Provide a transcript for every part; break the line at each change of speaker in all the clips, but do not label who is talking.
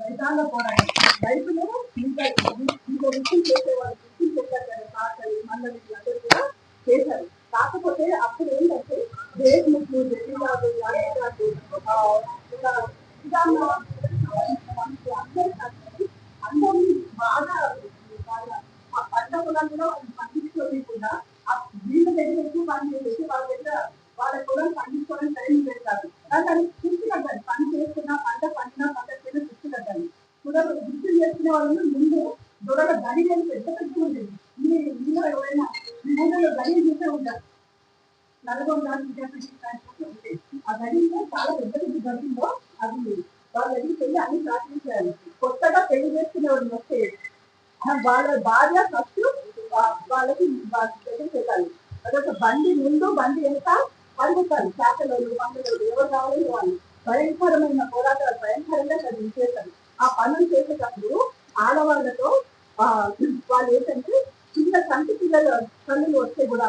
రైతాంగ పోరాడి రైతులు ఇంకా ఇంకో విషయం చేసేవాళ్ళు విషయం చెప్పారు కదా పాటలు మండలి అందరూ కూడా చేశారు కాకపోతే అప్పుడు ఏంటంటే దేశముఖులు జగన్లాదు యాదవ్ కలిసి అందరినీ బాగా బాగా ఆ పంట పొలాల్లో వాళ్ళు పండించుకోలేకుండా ఆ వీళ్ళ దగ్గర ఎక్కువ పని చేసేసి వాళ్ళ దగ్గర వాళ్ళ పొలం పండించుకోవడం టైం పెడతారు కానీ అది కృషి కట్టాలి పని చేస్తున్నా పంట పండినా పంట చేసిన కృషి కట్టాలి కూడా కృషి చేసుకునే వాళ్ళు ముందు దొరల గడి అని పెద్ద పెద్ద ఉండేది మీ మీలో ఎవరైనా మీ ఊళ్ళో గడి చూసే ఉంటారు నల్గొండ ఆ గడిలో చాలా పెద్ద పెద్ద గడిలో అది వాళ్ళ దగ్గరికి వెళ్ళి అన్ని ప్రార్థించాలి కొత్తగా పెళ్ళి చేసుకునే వాళ్ళు వస్తే వాళ్ళ భార్య ఫస్ట్ వాళ్ళకి వాళ్ళ దగ్గరికి వెళ్ళాలి. అదొక బండి ముందు బండి వెనక అడుగుతారు చేపలోళ్ళు మందులోళ్ళు ఎవరు కావాలి వాళ్ళు. భయంకరమైన పోరాటాలు భయంకరంగా చదివి చేశారు ఆ పనులు చేసేటప్పుడు ఆడవాళ్ళతో వాళ్ళు ఏంటంటే చిన్న కంటి పిల్లలు కళ్ళు వస్తే కూడా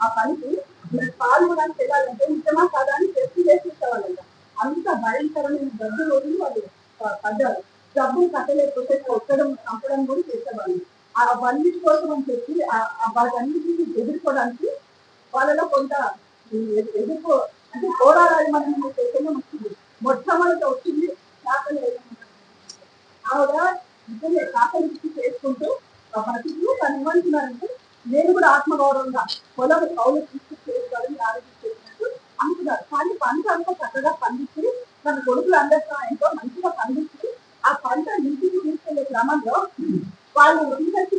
ఆ- పనికి మీరు పాల్గొనడానికి వెళ్ళాలంటే నిజమా కాదా అని టెస్ట్ చేసేసేవాళ్ళంట అంత భయంకరమైన గడ్డు రోజులు వాళ్ళు పడ్డారు. డబ్బులు కట్టలేకపోతే కొట్టడం చంపడం కూడా చేసేవాళ్ళు. ఆ వన్నిటి కోసం అని చెప్పి వాటన్నిటిని ఎదుర్కోవడానికి వాళ్ళలో కొంత ఎదుర్కో అంటే పోరాడాలి మనం చేసిన ఆవిడ నిజంగా కాకరించి చేసుకుంటూ ఆ బతుకులు తను నేను కూడా ఆత్మగౌరవంగా పొలం కౌలు తీసుకు చేసుకోవాలని ఆలోచించేసినట్టు అనుకున్నారు. కానీ పంట అంతా చక్కగా పండించి తన కొడుకులు అందరితో ఎంతో మంచిగా పండించి ఆ పంట ఇంటికి తీసుకెళ్ళే క్రమంలో వాళ్ళు రీసెర్చ్